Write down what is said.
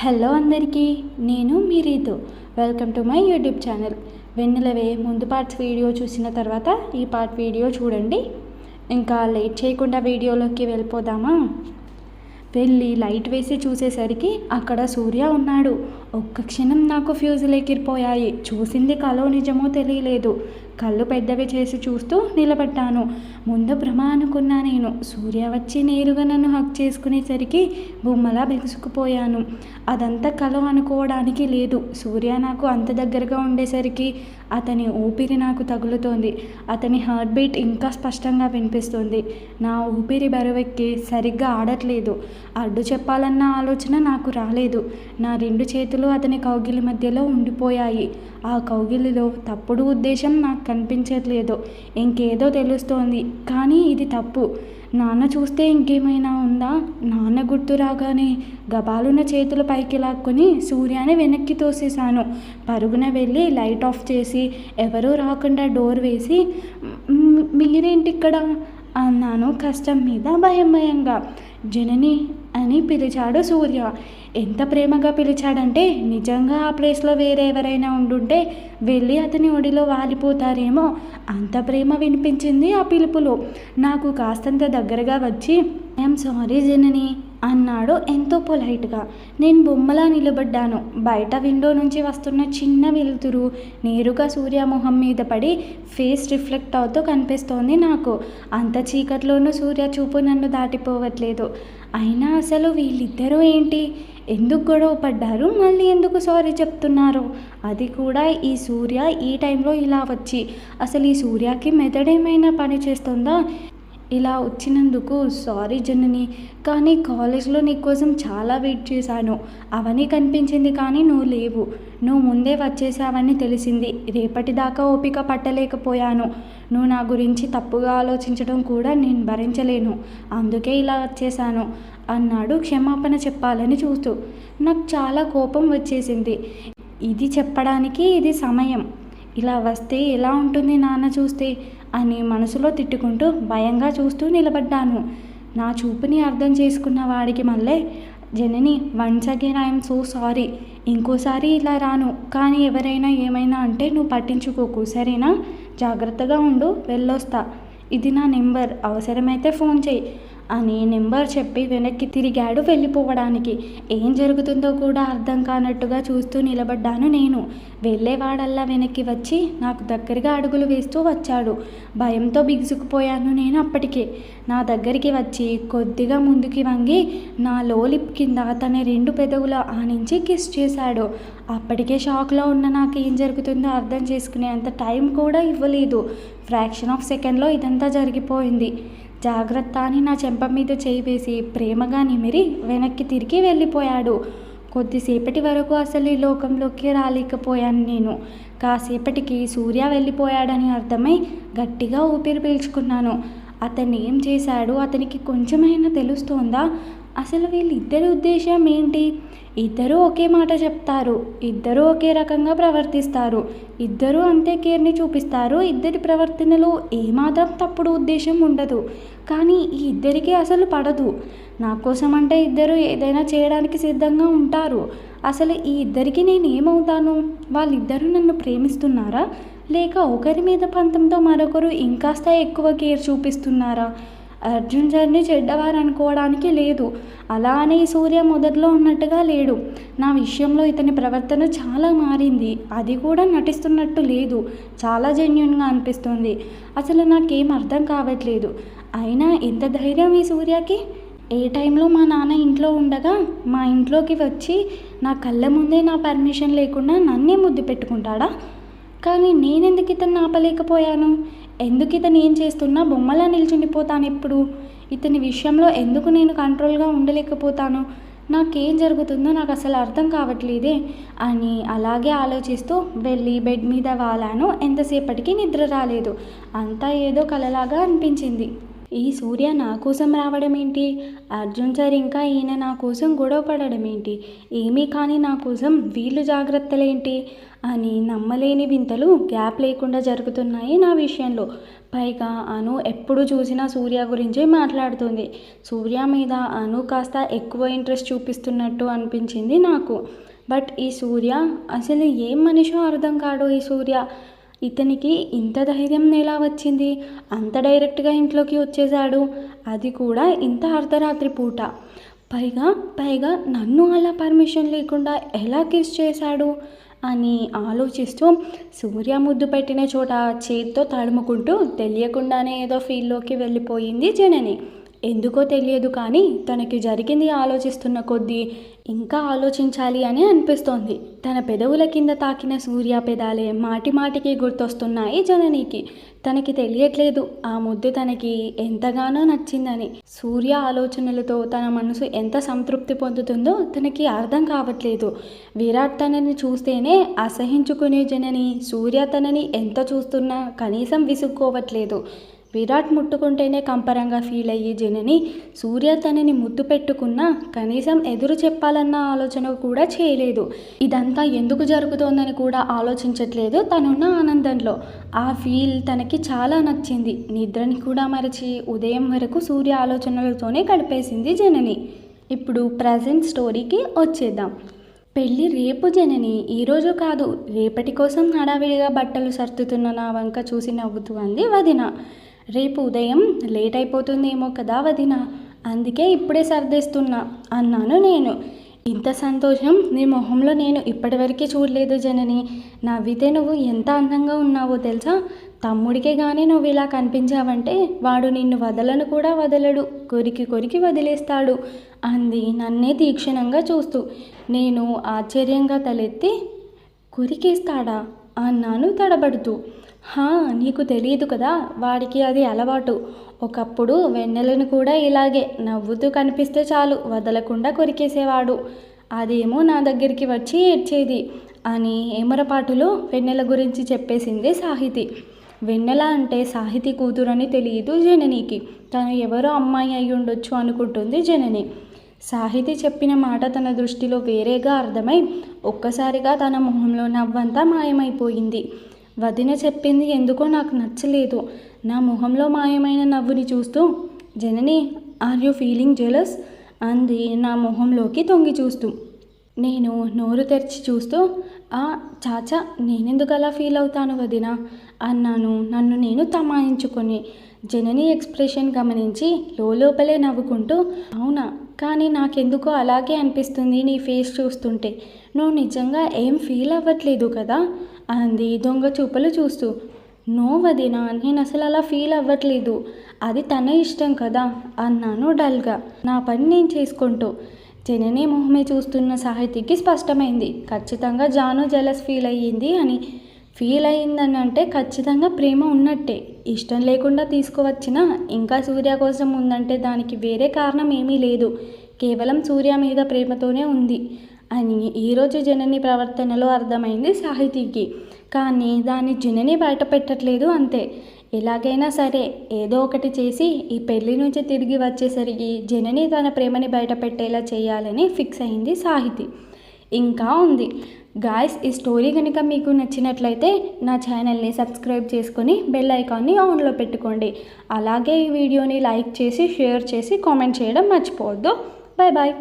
Hello అందరికీ నేను మీ Ritu. Welcome to my YouTube channel. వెన్నెలవే ముందు పార్ట్స్ వీడియో చూసిన తర్వాత ఈ పార్ట్ వీడియో చూడండి. ఇంకా లేట్ చేయకుండా వీడియోలోకి వెళ్ళిపోదామా? వెళ్ళి లైట్ వేసి చూసేసరికి అక్కడ సూర్య ఉన్నాడు. ఒక్క క్షణం నాకు ఫ్యూజులు ఎగిరిపోయాయి. చూసింది కలో నిజమో తెలియలేదు. కళ్ళు పెద్దవి చేసి చూస్తూ నిలబడ్డాను. ముందు భ్రమ అనుకున్నా నేను. సూర్య వచ్చి నేరుగా నన్ను హక్ చేసుకునేసరికి బొమ్మలా బెగుసుకుపోయాను. అదంతా కళ అనుకోవడానికి లేదు. సూర్య నాకు అంత దగ్గరగా ఉండేసరికి అతని ఊపిరి నాకు తగులుతోంది. అతని హార్ట్ బీట్ ఇంకా స్పష్టంగా వినిపిస్తుంది. నా ఊపిరి బరువెక్కి సరిగ్గా ఆడట్లేదు. అడ్డు చెప్పాలన్న ఆలోచన నాకు రాలేదు. నా రెండు చేతులు అతని కౌగిలి మధ్యలో ఉండిపోయాయి. ఆ కౌగిలిలో తప్పుడు ఉద్దేశం నాకు కనిపించట్లేదు. ఇంకేదో తెలుస్తోంది. కానీ ఇది తప్పు. నాన్న చూస్తే ఇంకేమైనా ఉందా? నాన్న గుర్తు రాగానే గబాలున చేతులు పైకి లాక్కొని సూర్యాని వెనక్కి తోసేశాను. పరుగున వెళ్ళి లైట్ ఆఫ్ చేసి ఎవరూ రాకుండా డోర్ వేసి మీరేంటి ఇక్కడ అన్నాను కష్టం మీద భయం భయంగా జనని అని పిలిచాడు సూర్య. ఎంత ప్రేమగా పిలిచాడంటే నిజంగా ఆ ప్లేస్లో వేరే ఎవరైనా ఉండుంటే వెళ్ళి అతని ఒడిలో వాలిపోతారేమో. అంత ప్రేమ వినిపించింది ఆ పిలుపులో. నాకు కాస్తంత దగ్గరగా వచ్చి ఐఎమ్ సారీ జనని అన్నాడు ఎంతో పొలైట్గా. నేను బొమ్మలా నిలబడ్డాను. బయట విండో నుంచి వస్తున్న చిన్న వెలుతురు నేరుగా సూర్య మొహం మీద పడి ఫేస్ రిఫ్లెక్ట్ అవుతూ కనిపిస్తోంది నాకు. అంత చీకట్లోనూ సూర్య చూపు నన్ను దాటిపోవట్లేదు. అయినా అసలు వీళ్ళిద్దరూ ఏంటి? ఎందుకు గొడవ పడ్డారు? మళ్ళీ ఎందుకు సారీ చెప్తున్నారు? అది కూడా ఈ సూర్య ఈ టైంలో ఇలా వచ్చి అసలు ఈ సూర్యకి మెదడేమైనా పని చేస్తుందా? ఇలా వచ్చినందుకు సారీ జనని కానీ కాలేజ్లో నీ కోసం చాలా వెయిట్ చేశాను. అవన్నీ కనిపించింది కానీ నువ్వు లేవు. నువ్వు ముందే వచ్చేసావని తెలిసింది. రేపటి దాకా ఓపిక పట్టలేకపోయాను. నువ్వు నా గురించి తప్పుగా ఆలోచించడం కూడా నేను భరించలేను. అందుకే ఇలా వచ్చేసాను అన్నాడు క్షమాపణ చెప్పాలని చూస్తూ. నాకు చాలా కోపం వచ్చేసింది. ఇది చెప్పడానికి ఇది సమయం. ఇలా వస్తే ఎలా ఉంటుంది నాన్న చూస్తే? అని మనసులో తిట్టుకుంటూ భయంగా చూస్తూ నిలబడ్డాను. నా చూపుని అర్థం చేసుకున్న వాడికి మళ్ళీ Janani once again I'm so sorry ఇంకోసారి ఇలా రాను. కానీ ఎవరైనా ఏమైనా అంటే నువ్వు పట్టించుకోకు. సరేనా? జాగ్రత్తగా ఉండు. వెళ్ళొస్తా. ఇది నా నెంబర్. అవసరమైతే ఫోన్ చేయి అని నెంబర్ చెప్పి వెనక్కి తిరిగాడు వెళ్ళిపోవడానికి. ఏం జరుగుతుందో కూడా అర్థం కానట్టుగా చూస్తూ నిలబడ్డాను నేను. వెళ్ళేవాడల్లా వెనక్కి వచ్చి నాకు దగ్గరగా అడుగులు వేస్తూ వచ్చాడు. భయంతో బిగుసుకుపోయాను నేను అప్పటికే. నా దగ్గరికి వచ్చి కొద్దిగా ముందుకి వంగి నా లోలిప్ కింద తన రెండు పెదవుల ఆనించి కిస్ చేశాడు. అప్పటికే షాక్లో ఉన్న నాకు ఏం జరుగుతుందో అర్థం చేసుకునే అంత టైం కూడా ఇవ్వలేదు. ఫ్రాక్షన్ ఆఫ్ సెకండ్లో ఇదంతా జరిగిపోయింది. జాగ్రత్త అని నా చెంప మీద చేయి వేసి ప్రేమగా నిమిరి వెనక్కి తిరిగి వెళ్ళిపోయాడు. కొద్దిసేపటి వరకు అసలు ఈ లోకంలోకి రాలేకపోయాను నేను. కాసేపటికి సూర్య వెళ్ళిపోయాడని అర్థమై గట్టిగా ఊపిరి పీల్చుకున్నాను. అతన్ని ఏం చేశాడు? అతనికి కొంచెమైనా తెలుస్తోందా? అసలు వీళ్ళిద్దరి ఉద్దేశం ఏంటి? ఇద్దరూ ఒకే మాట చెప్తారు. ఇద్దరూ ఒకే రకంగా ప్రవర్తిస్తారు. ఇద్దరూ అంతే కేర్ని చూపిస్తారు. ఇద్దరి ప్రవర్తనలో ఏమాత్రం తప్పుడు ఉద్దేశం ఉండదు. కానీ ఈ ఇద్దరికీ అసలు పడదు. నా కోసం అంటే ఇద్దరు ఏదైనా చేయడానికి సిద్ధంగా ఉంటారు. అసలు ఈ ఇద్దరికి నేను ఏమవుతాను వాళ్ళిద్దరూ నన్ను ప్రేమిస్తున్నారా? లేక ఒకరి మీద పంతంతో మరొకరు ఇంకాస్త ఎక్కువ కేర్ చూపిస్తున్నారా? అర్జున్ జర్నీ చెడ్డవారు అనుకోవడానికి లేదు. అలానే సూర్య మొదట్లో ఉన్నట్టుగా లేడు. నా విషయంలో ఇతని ప్రవర్తన చాలా మారింది. అది కూడా నటిస్తున్నట్టు లేదు. చాలా జెన్యున్గా అనిపిస్తుంది. అసలు నాకేం అర్థం కావట్లేదు. అయినా ఎంత ధైర్యం ఈ సూర్యకి? ఏ టైంలో మా నాన్న ఇంట్లో ఉండగా మా ఇంట్లోకి వచ్చి నా కళ్ళ ముందే నా పర్మిషన్ లేకుండా నన్నే ముద్దు పెట్టుకుంటాడా? కానీ నేనెందుకు ఇతను ఆపలేకపోయాను? ఎందుకు ఇతను ఏం చేస్తున్నా బొమ్మలా నిల్చుండిపోతాను ఎప్పుడు ఇతని విషయంలో ఎందుకు నేను కంట్రోల్గా ఉండలేకపోతాను? నాకేం జరుగుతుందో నాకు అసలు అర్థం కావట్లేదే అని అలాగే ఆలోచిస్తూ వెళ్ళి బెడ్ మీద వాలాను. ఎంతసేపటికి నిద్ర రాలేదు. అంతా ఏదో కలలాగా అనిపించింది. ఈ సూర్య నా కోసం రావడం ఏంటి అర్జున్ సార్ ఇంకా ఈయన నా కోసం గొడవ పడడం ఏంటి ఏమీ కానీ నా కోసం వీళ్ళు జాగ్రత్తలేంటి? అని నమ్మలేని వింతలు గ్యాప్ లేకుండా జరుగుతున్నాయి నా విషయంలో. పైగా అను ఎప్పుడు చూసినా సూర్య గురించే మాట్లాడుతుంది. సూర్య మీద అను కాస్త ఎక్కువ ఇంట్రెస్ట్ చూపిస్తున్నట్టు అనిపించింది నాకు. బట్ ఈ సూర్య అసలు ఏం మనిషో అర్థం కాడు ఈ సూర్య. ఇతనికి ఇంత ధైర్యం ఎలా వచ్చింది? అంత డైరెక్ట్గా ఇంట్లోకి వచ్చేసాడు అది కూడా ఇంత అర్ధరాత్రి పూట. పైగా పైగా నన్ను అలా పర్మిషన్ లేకుండా ఎలా కిస్ చేశాడు? అని ఆలోచిస్తూ సూర్య ముద్దు పెట్టిన చోట చేత్తో తడుముకుంటూ తెలియకుండానే ఏదో ఫీల్లోకి వెళ్ళిపోయింది జనని. ఎందుకో తెలియదు కానీ తనకి జరిగింది ఆలోచిస్తున్న కొద్దీ ఇంకా ఆలోచించాలి అని అనిపిస్తోంది. తన పెదవుల కింద తాకిన సూర్య పెదాలే మాటి మాటికి గుర్తొస్తున్నాయి జననికి. తనకి తెలియట్లేదు ఆ ముద్దు తనకి ఎంతగానో నచ్చిందని. సూర్య ఆలోచనలతో తన మనసు ఎంత సంతృప్తి పొందుతుందో తనకి అర్థం కావట్లేదు. విరాట్ తనని చూస్తేనే అసహించుకునే జనని సూర్య తనని ఎంత చూస్తున్నా కనీసం విసుక్కోవట్లేదు. విరాట్ ముట్టుకుంటేనే కంపరంగా ఫీల్ అయ్యే జనని సూర్య తనని ముద్దు పెట్టుకున్నా కనీసం ఎదురు చెప్పాలన్న ఆలోచన కూడా చేయలేదు. ఇదంతా ఎందుకు జరుగుతోందని కూడా ఆలోచించట్లేదు తనున్న ఆనందంలో. ఆ ఫీల్ తనకి చాలా నచ్చింది. నిద్రని కూడా మరచి ఉదయం వరకు సూర్య ఆలోచనలతోనే గడిపేసింది జనని. ఇప్పుడు ప్రజెంట్ స్టోరీకి వచ్చేద్దాం. పెళ్ళి రేపు జనని. ఈరోజు కాదు రేపటి కోసం హడావిడిగా బట్టలు సర్దుతున్న నా వంక చూసి నవ్వుతూ అంది వదిన. రేపు ఉదయం లేట్ అయిపోతుందేమో కదా వదిన. అందుకే ఇప్పుడే సర్దేస్తున్నా. అన్నాను నేను. ఇంత సంతోషం నీ మొహంలో నేను ఇప్పటివరకే చూడలేదు జనని. నవ్వితే నువ్వు ఎంత అందంగా ఉన్నావో తెలుసా? తమ్ముడికే కానీ నువ్వు ఇలా కనిపించావంటే వాడు నిన్ను వదలను కూడా వదలడు. కొరికి కొరికి వదిలేస్తాడు అంది నన్నే తీక్షణంగా చూస్తూ. నేను ఆశ్చర్యంగా తలెత్తి కొరికేస్తాడా? అన్నాను తడబడుతూ. హా నీకు తెలియదు కదా వాడికి అది అలవాటు. ఒకప్పుడు వెన్నెలను కూడా ఇలాగే నవ్వుతూ కనిపిస్తే చాలు వదలకుండా కొరికేసేవాడు. అదేమో నా దగ్గరికి వచ్చి ఏడ్చేది అని ఏమరపాటులో వెన్నెల గురించి చెప్పేసింది సాహితి. వెన్నెల అంటే సాహితి కూతురని తెలియదు జననికి. తను ఎవరో అమ్మాయి అయి ఉండొచ్చు అనుకుంటుంది జనని. సాహితి చెప్పిన మాట తన దృష్టిలో వేరేగా అర్థమై ఒక్కసారిగా తన మొహంలో నవ్వంతా మాయమైపోయింది. వదిన చెప్పింది ఎందుకో నాకు నచ్చలేదు. నా మొహంలో మాయమైన నవ్వుని చూస్తూ Janani are you feeling jealous? అంది నా మొహంలోకి తొంగి చూస్తూ. నేను నోరు తెరిచి చూస్తూ ఆ చాచా నేనెందుకు అలా ఫీల్ అవుతాను వదిన? అన్నాను. నన్ను నేను తమాయించుకొని జనని ఎక్స్ప్రెషన్ గమనించి లోపలే నవ్వుకుంటూ అవునా కానీ నాకెందుకో అలాగే అనిపిస్తుంది నీ ఫేస్ చూస్తుంటే. నువ్వు నిజంగా ఏం ఫీల్ అవ్వట్లేదు కదా? అంది దొంగ చూపలు చూస్తూ. నో వదినా నేను అసలు అలా ఫీల్ అవ్వట్లేదు. అది తన ఇష్టం కదా అన్నాను డల్గా. నా పని నేను చేసుకుంటూ. జననే మొహమే చూస్తున్న సాహితికి స్పష్టమైంది. ఖచ్చితంగా జాను జలస్ ఫీల్ అయ్యింది అని. ఫీల్ అయిందని అంటే ఖచ్చితంగా ప్రేమ ఉన్నట్టే. ఇష్టం లేకుండా తీసుకువచ్చిన ఇంకా సూర్య కోసం ఉందంటే దానికి వేరే కారణం ఏమీ లేదు. కేవలం సూర్య మీద ప్రేమతోనే ఉంది. అని ఈరోజు జనని ప్రవర్తనలో అర్థమైంది సాహితీకి. కానీ దాన్ని జనని బయట పెట్టట్లేదు అంతే. ఎలాగైనా సరే ఏదో ఒకటి చేసి ఈ పెళ్ళి నుంచి తిరిగి వచ్చేసరికి జనని తన ప్రేమని బయట పెట్టేలా చేయాలని ఫిక్స్ అయింది సాహితి. ఇంకా ఉంది. గాయస్ ఈ స్టోరీ కనుక మీకు నచ్చినట్లయితే నా ఛానల్ని సబ్స్క్రైబ్ చేసుకొని బెల్ ఐకాన్ని ఆన్లో పెట్టుకోండి. అలాగే ఈ వీడియోని లైక్ చేసి షేర్ చేసి కామెంట్ చేయడం మర్చిపోవద్దు. Bye bye